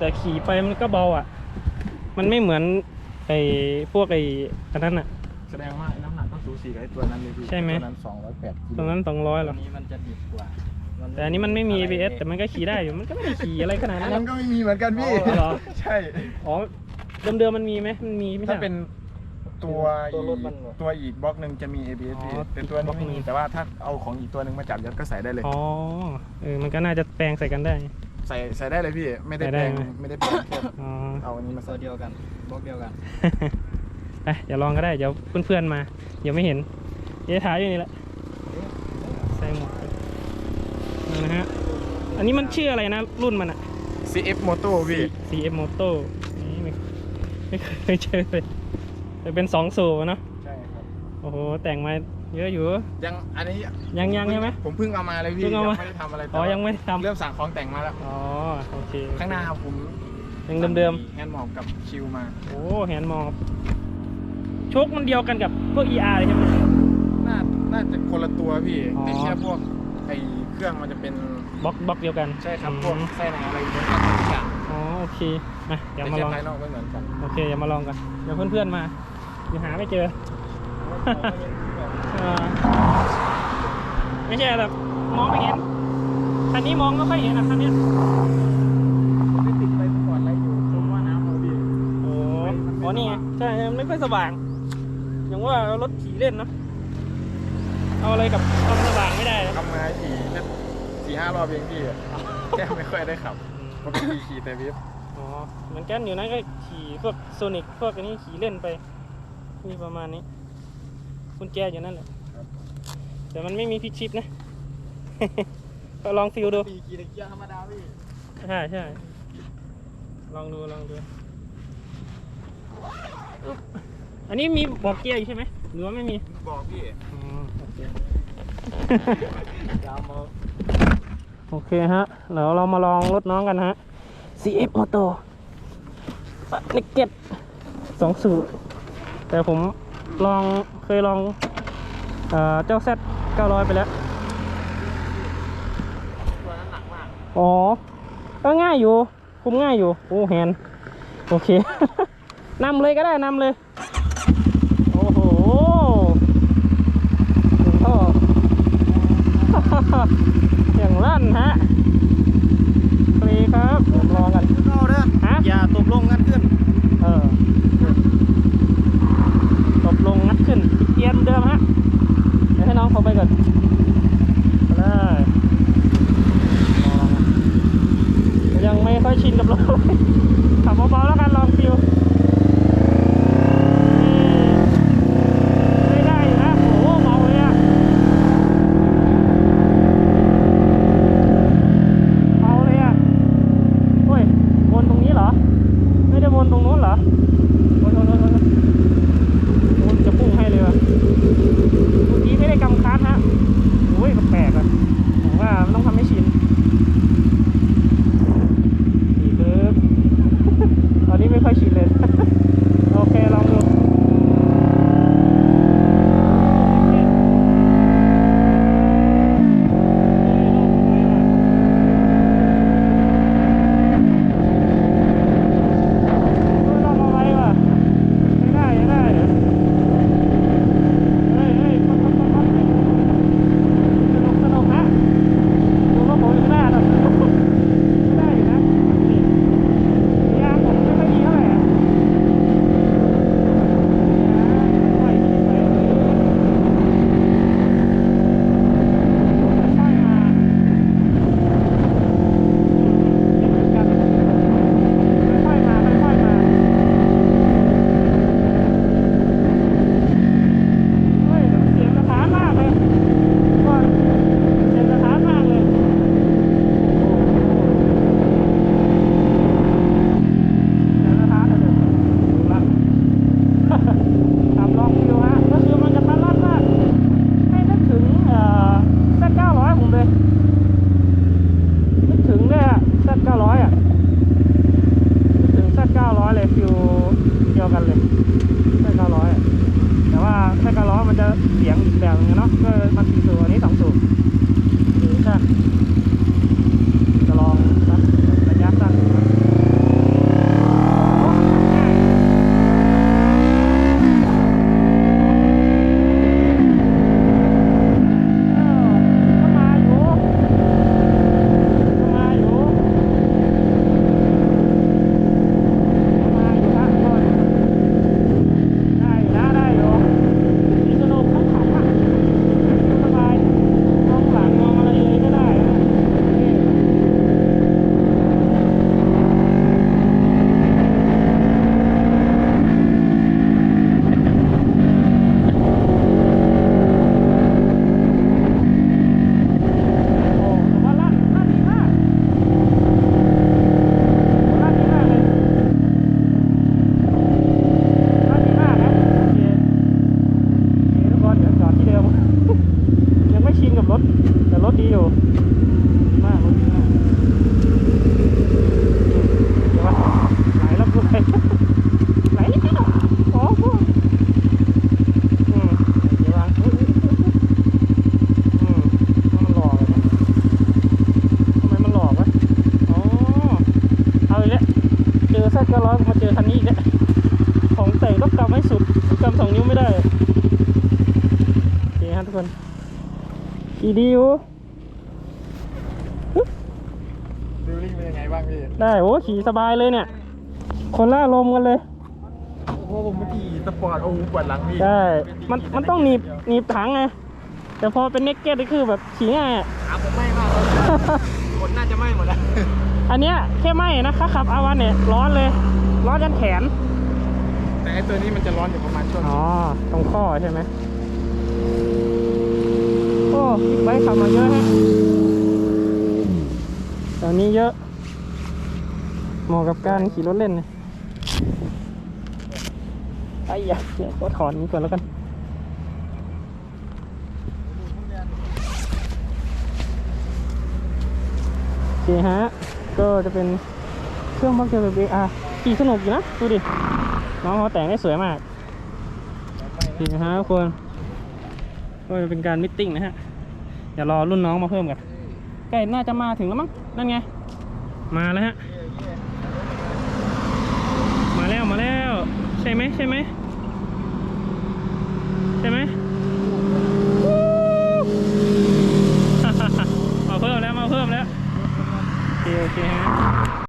แต่ขี่ไปมันก็เบาอะ มันไม่เหมือนไอ้พวกไอ้อันนั้นอะ แสดงว่าน้ำหนักก็สูสีกับไอ้ตัวนั้นเลยพี่ใช่ไหม ตัวนั้นสองร้อยแปดกิโลตรงนั้นสองร้อยหรตัอวนี้มันจะดิบกว่าแต่อันนี้มันไม่มี ABS แต่มันก็ขี่ได้อยู่ มันก็ไม่ได้ขี่อะไรขนาดอันั้นนหรนั้อกนก็ไม่มีเหมือนกันพี่ อ๋อเหรอ ใช่ อ๋อ เดิมๆมันมีไหมมันมีไม่ใช่ถ้าเหรอ เป็นตัวตัวรถอีกมันเหรอ ตัวอีกบล็อกหนึ่งจะมี ABS อ๋อพี่แต่ตัวบล็นี้อกไม่หนึ่มีงแต่ว่าถ้าเอาของอีกตัวหนึ่งมาจับยัดก็ใส่ได้เลย อ๋อ เออ มันก็น่าจะแปลงใส่กันได้ ใส่ใส่ได้เลยพี่ ไม่ได้ใส่แปได้ลงไหม ไม่ได้แปลงแค่อ๋อ เอาอันนี้มาตัใส่วเดียวกันบล็อกเดียวกัน ไปเดี๋ยวลองก็ได้ เดี๋ยวเพื่อนๆมา เดี๋ยวไม่เห็นเดี๋ยวถ่ายอยู่นี่แหละ ใส่หมวกนี่นะฮะ อันนี้มันชื่ออะไรนะ รุ่นมันอะ CF Moto พี่ CF Moto นี่ไม่ไม่เคยเจอเลยแต่เป็นสองสูบอะเนาะ ใช่ครับ โอ้โห แต่งมา เยอะอยู่ ยังอันนี้ยังยังใช่ไหมผมเพิ่งเอามาเลยพี่เพิ่งเอามาไม่ได้ทำอะไรอ๋อแต่ว่ายังไม่ได้ทำเริ่มสั่งของแต่งมาแล้ว อ๋อ โอเคข้างหน้าผมยังเดิมแฮนด์หมอบกับชิลมาๆ โอ้แฮนด์มองโชคมันเดียวกันกับพวก ER เลยใช่ไหม น่าน่าจะคนละตัวพี่อ๋อ แต่แค่พวกไอเครื่องมันจะเป็นบล็อกบล็อกเดียวกันใช่ครับอืมพวกไส้ในอะไรเหมือนกันทุกอย่างอ๋อ โอเค มา เดี๋ยวแต่มาแค่ลอง ภายนอกไม่เหมือนกัน โอเค เดี๋ยวมาลองกัน เดี๋ยวเพื่อนๆมา เดี๋ยวหาไม่เจอเออ ไม่ใช่แบบมองไม่เห็นคันนี้มองไม่ค่อยเห็นนะคันเนี้ยไม่ติดไปก่อนอะไรอยู่ผมว่าน้ำเราดีโอ้โหนี่ไงใช่มันไม่ค่อยสว่าง อย่างว่ารถขี่เล่นเนาะเอาอะไรกับความสว่างไม่ได้นะทำมาขี่แค่สี่ห้ารอบเองพี่แค่ไม่ค่อยได้ขับปกติขี่แต่วิฟอ๋อเหมือนกันอยู่นะก็ขี่พวกโซนิกพวกอันนี้ขี่เล่นไปมีประมาณนี้ กุญแจอยู่นั่นแหละแต่มันไม่มีพลิกชิปนะ ก็ลองฟิลดูปีขี่ตะเกียร์ธรรมดาพี่ใช่ใช่ลองดูลองดูอึ๊บอันนี้มีบอกเกียร์อยู่ใช่ไหมหรือว่าไม่มีบอกพี่อ๋อโอเคยาวมาโอเคฮะเดี๋ยวเรามาลองรถน้องกันนะฮะ CF Moto เนกเก็ตสองสูบแต่ผม ลองเคยลองเอ่อเจ้า Z 900ไปแล้ว ตัวนั้นหนักมากอ๋อก็ง่ายอยู่ คุมง่ายอยู่ โอ้แฮนด์โอเค นำเลยก็ได้นำเลย โอ้โหถึงท่อ อย่างลั่นฮะโอเคครับเดี๋ยวลองกัน เข้าเด้อฮะ อย่าตกลงกันขึ้น เออตบลงงัดขึ้น เกียร์เดิมฮะเดี๋ยวให้น้องเขาไปก่อนไปเลยลองนะยังไม่ค่อยชินกับรถ ขับเบาๆแล้วกันลองฟิวนี่ไม่ได้อยู่นะ โอ้โหเมาเลยอะเมาเลยอะเฮ้ยวนตรงนี้เหรอ ไม่ได้วนตรงนู้นเหรอวนวนวนวนวนจะพุ่งให้เลยว่ะเมื่อกี้ไม่ได้กำ คันฮะโอ้ยแปลก เสียงอีกแบบนึงเนาะก็มันเป็นตัวนี้ส อีดีอยู่ดูลิ่งเป็นยังไงบ้างพี่ ได้โอ้ขี่สบายเลยเนี่ย คนละอารมณ์กันเลย โอ้โหผมเมื่อกี้สปอร์ตโอ้โหปวดหลังพี่ใช่ มันมันต้องหนีบหนีบถังไง แต่พอเป็นเน็กเก็ตนี่คือแบบขี่ง่ายอะขาผมไหม้มากแล้วคนน่าจะไหม้หมดแล้วอันเนี้ยแค่ไหม้นะถ้าขับอาวันเนี่ยร้อนเลย ร้อนยันแขน แต่ไอตัวนี้มันจะร้อนอยู่ประมาณช่วงอ๋อ ตรงข้อใช่ไหม โอ้ไว้ขับมาเยอะฮะแถวนี้เยอะเหมาะกับการขี่รถเล่นนะไอ้ยะเดี๋ยวก็ถอนนี้ก่อนแล้วกันโอเคฮะ ก็จะเป็นเครื่องบักเกอร์แบบ AR ขี่สนุกอยู่นะ ดูดิ น้องเขาแต่งได้สวยมากนี่นะฮะทุกคนก็จะเป็นการมิทติ้งนะฮะ เดี๋ยวรอรุ่นน้องมาเพิ่มกันใกล้น่าจะมาถึงแล้วมั้งนั่นไง มาแล้วฮะมาแล้วมาแล้ว ใช่ไหมใช่ไหมใช่ไหมมาเพิ่มแล้วมาเพิ่มแล้วโอเคโอเคฮะ